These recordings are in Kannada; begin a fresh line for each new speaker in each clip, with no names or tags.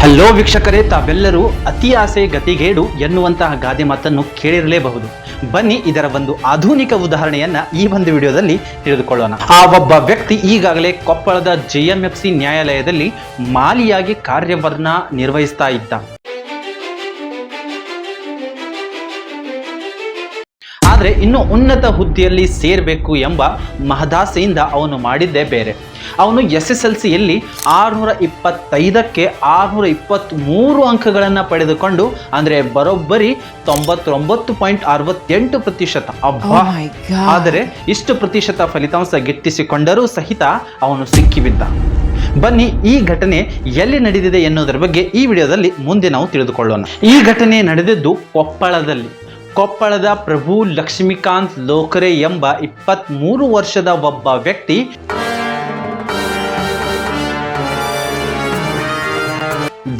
ಹಲೋ ವೀಕ್ಷಕರೇ, ತಾವೆಲ್ಲರೂ ಅತಿ ಆಸೆ ಗತಿಗೇಡು ಎನ್ನುವಂತಹ ಗಾದೆ ಮಾತನ್ನು ಕೇಳಿರಲೇಬಹುದು. ಬನ್ನಿ ಇದರ ಒಂದು ಆಧುನಿಕ ಉದಾಹರಣೆಯನ್ನ ಈ ಒಂದು ವಿಡಿಯೋದಲ್ಲಿ ತಿಳಿದುಕೊಳ್ಳೋಣ. ಆ ಒಬ್ಬ ವ್ಯಕ್ತಿ ಈಗಾಗಲೇ ಕೊಪ್ಪಳದ ಜೆಎಂಎಫ್ಸಿ ನ್ಯಾಯಾಲಯದಲ್ಲಿ ಮಾಲಿಯಾಗಿ ಕಾರ್ಯವನ್ನ ನಿರ್ವಹಿಸ್ತಾ ಇದ್ದ. ಆದರೆ ಇನ್ನು ಉನ್ನತ ಹುದ್ದೆಯಲ್ಲಿ ಸೇರಬೇಕು ಎಂಬ ಮಹದಾಸೆಯಿಂದ ಅವನು ಮಾಡಿದ್ದೇ ಬೇರೆ. ಅವನು ಎಸ್ ಎಸ್ ಎಲ್ ಸಿಯಲ್ಲಿ ಆರುನೂರ ಇಪ್ಪತ್ತೈದಕ್ಕೆ ಆರುನೂರ ಇಪ್ಪತ್ತ್ಮೂರು ಅಂಕಗಳನ್ನು ಪಡೆದುಕೊಂಡು ಅಂದರೆ ಬರೋಬ್ಬರಿ ತೊಂಬತ್ತೊಂಬತ್ತು ಪಾಯಿಂಟ್ ಅರವತ್ತೆಂಟು ಪ್ರತಿಶತ. ಅಬ್ಬಾ!
Oh.
ಆದರೆ ಇಷ್ಟು ಪ್ರತಿಶತ ಫಲಿತಾಂಶ ಗಿಟ್ಟಿಸಿಕೊಂಡರೂ ಸಹಿತ ಅವನು ಸಿಕ್ಕಿಬಿದ್ದ. ಬನ್ನಿ ಈ ಘಟನೆ ಎಲ್ಲಿ ನಡೆದಿದೆ ಎನ್ನುವುದರ ಬಗ್ಗೆ ಈ ವಿಡಿಯೋದಲ್ಲಿ ಮುಂದೆ ನಾವು ತಿಳಿದುಕೊಳ್ಳೋಣ. ಈ ಘಟನೆ ನಡೆದಿದ್ದು ಕೊಪ್ಪಳದಲ್ಲಿ. ಕೊಪ್ಪಳದ ಪ್ರಭು ಲಕ್ಷ್ಮೀಕಾಂತ್ ಲೋಕರೆ ಎಂಬ ಇಪ್ಪತ್ತ್ಮೂರು ವರ್ಷದ ಒಬ್ಬ ವ್ಯಕ್ತಿ.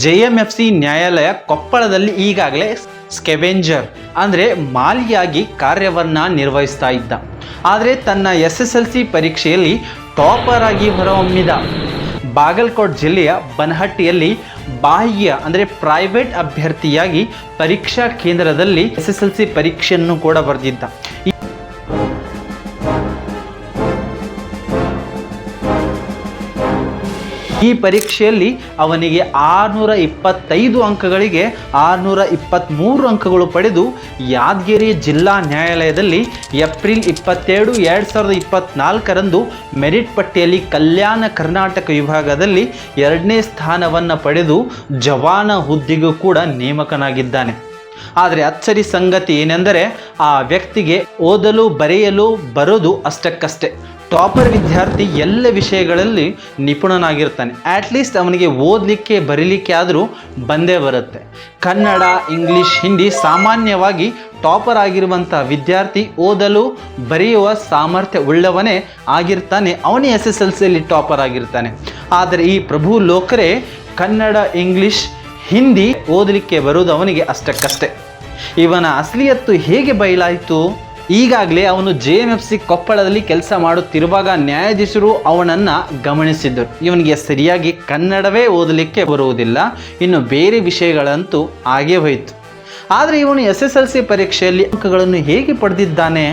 ಜೆಎಂಎಫ್ಸಿ ನ್ಯಾಯಾಲಯ ಕೊಪ್ಪಳದಲ್ಲಿ ಈಗಾಗಲೇ ಸ್ಕೆವೆಂಜರ್, ಅಂದರೆ ಮಾಲಿಯಾಗಿ ಕಾರ್ಯವನ್ನು ನಿರ್ವಹಿಸ್ತಾ ಇದ್ದ. ಆದರೆ ತನ್ನ ಎಸ್ ಎಸ್ ಎಲ್ ಸಿ ಪರೀಕ್ಷೆಯಲ್ಲಿ ಟಾಪರ್ ಆಗಿ ಹೊರಹೊಮ್ಮಿದ. ಬಾಗಲಕೋಟ್ ಜಿಲ್ಲೆಯ ಬನಹಟ್ಟಿಯಲ್ಲಿ ಬಾಹ್ಯ, ಅಂದರೆ ಪ್ರೈವೇಟ್ ಅಭ್ಯರ್ಥಿಯಾಗಿ ಪರೀಕ್ಷಾ ಕೇಂದ್ರದಲ್ಲಿ ಎಸ್ ಎಸ್ ಎಲ್ ಸಿ ಪರೀಕ್ಷೆಯನ್ನು ಕೂಡ ಬರೆದಿದ್ದ. ಈ ಪರೀಕ್ಷೆಯಲ್ಲಿ ಅವನಿಗೆ ಆರುನೂರ ಇಪ್ಪತ್ತೈದು ಅಂಕಗಳಿಗೆ ಆರುನೂರ ಇಪ್ಪತ್ತ್ಮೂರು ಅಂಕಗಳು ಪಡೆದು ಯಾದಗಿರಿ ಜಿಲ್ಲಾ ನ್ಯಾಯಾಲಯದಲ್ಲಿ ಏಪ್ರಿಲ್ ಇಪ್ಪತ್ತೆರಡು ಎರಡು ಸಾವಿರದ ಇಪ್ಪತ್ತ್ನಾಲ್ಕರಂದು ಮೆರಿಟ್ ಪಟ್ಟಿಯಲ್ಲಿ ಕಲ್ಯಾಣ ಕರ್ನಾಟಕ ವಿಭಾಗದಲ್ಲಿ ಎರಡನೇ ಸ್ಥಾನವನ್ನು ಪಡೆದು ಜವಾನ ಹುದ್ದೆಗೂ ಕೂಡ ನೇಮಕನಾಗಿದ್ದಾನೆ. ಆದರೆ ಅಚ್ಚರಿ ಸಂಗತಿ ಏನೆಂದರೆ ಆ ವ್ಯಕ್ತಿಗೆ ಓದಲು, ಬರೆಯಲು ಬರೋದು ಅಷ್ಟಕ್ಕಷ್ಟೇ. ಟಾಪರ್ ವಿದ್ಯಾರ್ಥಿ ಎಲ್ಲ ವಿಷಯಗಳಲ್ಲಿ ನಿಪುಣನಾಗಿರ್ತಾನೆ. ಅಟ್ಲೀಸ್ಟ್ ಅವನಿಗೆ ಓದಲಿಕ್ಕೆ, ಬರೀಲಿಕ್ಕೆ ಆದರೂ ಬಂದೇ ಬರುತ್ತೆ. ಕನ್ನಡ ಇಂಗ್ಲೀಷ್ ಹಿಂದಿ ಸಾಮಾನ್ಯವಾಗಿ ಟಾಪರ್ ಆಗಿರುವಂಥ ವಿದ್ಯಾರ್ಥಿ ಓದಲು, ಬರೆಯುವ ಸಾಮರ್ಥ್ಯ ಉಳ್ಳವನೇ ಆಗಿರ್ತಾನೆ. ಅವನೇ ಎಸ್ ಎಸ್ ಎಲ್ ಸಿಯಲ್ಲಿ ಟಾಪರ್ ಆಗಿರ್ತಾನೆ. ಆದರೆ ಈ ಪ್ರಭು ಲೋಕರೇ ಕನ್ನಡ ಇಂಗ್ಲೀಷ್ ಹಿಂದಿ ಓದಲಿಕ್ಕೆ ಬರುವುದು ಅವನಿಗೆ ಅಷ್ಟಕ್ಕಷ್ಟೇ. ಇವನ ಅಸಲಿಯತ್ತು ಹೇಗೆ ಬಯಲಾಯಿತು? ಈಗಾಗಲೇ ಅವನು ಜೆ ಎಂ ಎಫ್ ಸಿ ಕೊಪ್ಪಳದಲ್ಲಿ ಕೆಲಸ ಮಾಡುತ್ತಿರುವಾಗ ನ್ಯಾಯಾಧೀಶರು ಅವನನ್ನು ಗಮನಿಸಿದ್ದರು. ಇವನಿಗೆ ಸರಿಯಾಗಿ ಕನ್ನಡವೇ ಓದಲಿಕ್ಕೆ ಬರುವುದಿಲ್ಲ, ಇನ್ನು ಬೇರೆ ವಿಷಯಗಳಂತೂ ಹಾಗೇ ಹೋಯಿತು. ಆದರೆ ಇವನು ಎಸ್ ಎಸ್ ಎಲ್ ಸಿ ಪರೀಕ್ಷೆಯಲ್ಲಿ ಅಂಕಗಳನ್ನು ಹೇಗೆ ಪಡೆದಿದ್ದಾನೆ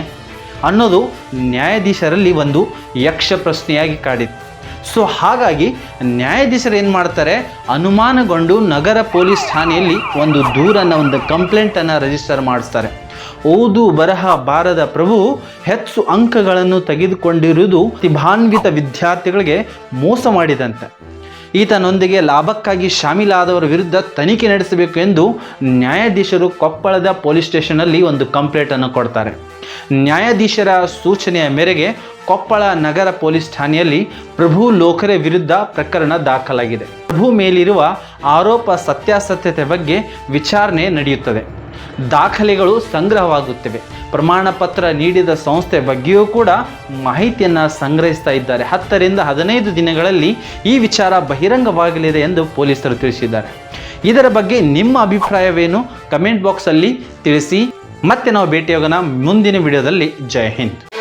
ಅನ್ನೋದು ನ್ಯಾಯಾಧೀಶರಲ್ಲಿ ಒಂದು ಯಕ್ಷ ಪ್ರಶ್ನೆಯಾಗಿ ಕಾಡಿತ್ತು. ಸೊ ಹಾಗಾಗಿ ನ್ಯಾಯಾಧೀಶರು ಏನು ಮಾಡ್ತಾರೆ? ಅನುಮಾನಗೊಂಡು ನಗರ ಪೊಲೀಸ್ ಠಾಣೆಯಲ್ಲಿ ಒಂದು ದೂರನ್ನು, ಒಂದು ಕಂಪ್ಲೇಂಟನ್ನು ರಿಜಿಸ್ಟರ್ ಮಾಡಿಸ್ತಾರೆ. ಓದು ಬರಹ ಬಾರದ ಪ್ರಭು ಹೆಚ್ಚು ಅಂಕಗಳನ್ನು ತೆಗೆದುಕೊಂಡಿರುವುದು ತಿಭಾನ್ವಿತ ವಿದ್ಯಾರ್ಥಿಗಳಿಗೆ ಮೋಸ ಮಾಡಿದಂತೆ. ಈತನೊಂದಿಗೆ ಲಾಭಕ್ಕಾಗಿ ಶಾಮೀಲಾದವರ ವಿರುದ್ಧ ತನಿಖೆ ನಡೆಸಬೇಕು ಎಂದು ನ್ಯಾಯಾಧೀಶರು ಕೊಪ್ಪಳದ ಪೊಲೀಸ್ ಸ್ಟೇಷನಲ್ಲಿ ಒಂದು ಕಂಪ್ಲೇಂಟನ್ನು ಕೊಡ್ತಾರೆ. ನ್ಯಾಯಾಧೀಶರ ಸೂಚನೆಯ ಮೇರೆಗೆ ಕೊಪ್ಪಳ ನಗರ ಪೊಲೀಸ್ ಠಾಣೆಯಲ್ಲಿ ಪ್ರಭು ಲೋಕರೆ ವಿರುದ್ಧ ಪ್ರಕರಣ ದಾಖಲಾಗಿದೆ. ಪ್ರಭು ಮೇಲಿರುವ ಆರೋಪ ಸತ್ಯಾಸತ್ಯತೆ ಬಗ್ಗೆ ವಿಚಾರಣೆ ನಡೆಯುತ್ತದೆ. ದಾಖಲೆಗಳು ಸಂಗ್ರಹವಾಗುತ್ತಿವೆ. ಪ್ರಮಾಣ ಪತ್ರ ನೀಡಿದ ಸಂಸ್ಥೆ ಬಗ್ಗೆಯೂ ಕೂಡ ಮಾಹಿತಿಯನ್ನು ಸಂಗ್ರಹಿಸ್ತಾ ಇದ್ದಾರೆ. ಹತ್ತರಿಂದ ಹದಿನೈದು ದಿನಗಳಲ್ಲಿ ಈ ವಿಚಾರ ಬಹಿರಂಗವಾಗಲಿದೆ ಎಂದು ಪೊಲೀಸರು ತಿಳಿಸಿದ್ದಾರೆ. ಇದರ ಬಗ್ಗೆ ನಿಮ್ಮ ಅಭಿಪ್ರಾಯವೇನು? ಕಮೆಂಟ್ ಬಾಕ್ಸಲ್ಲಿ ತಿಳಿಸಿ. ಮತ್ತೆ ನಾವು ಭೇಟಿಯಾಗೋಣ ಮುಂದಿನ ವಿಡಿಯೋದಲ್ಲಿ. ಜೈ ಹಿಂದ್.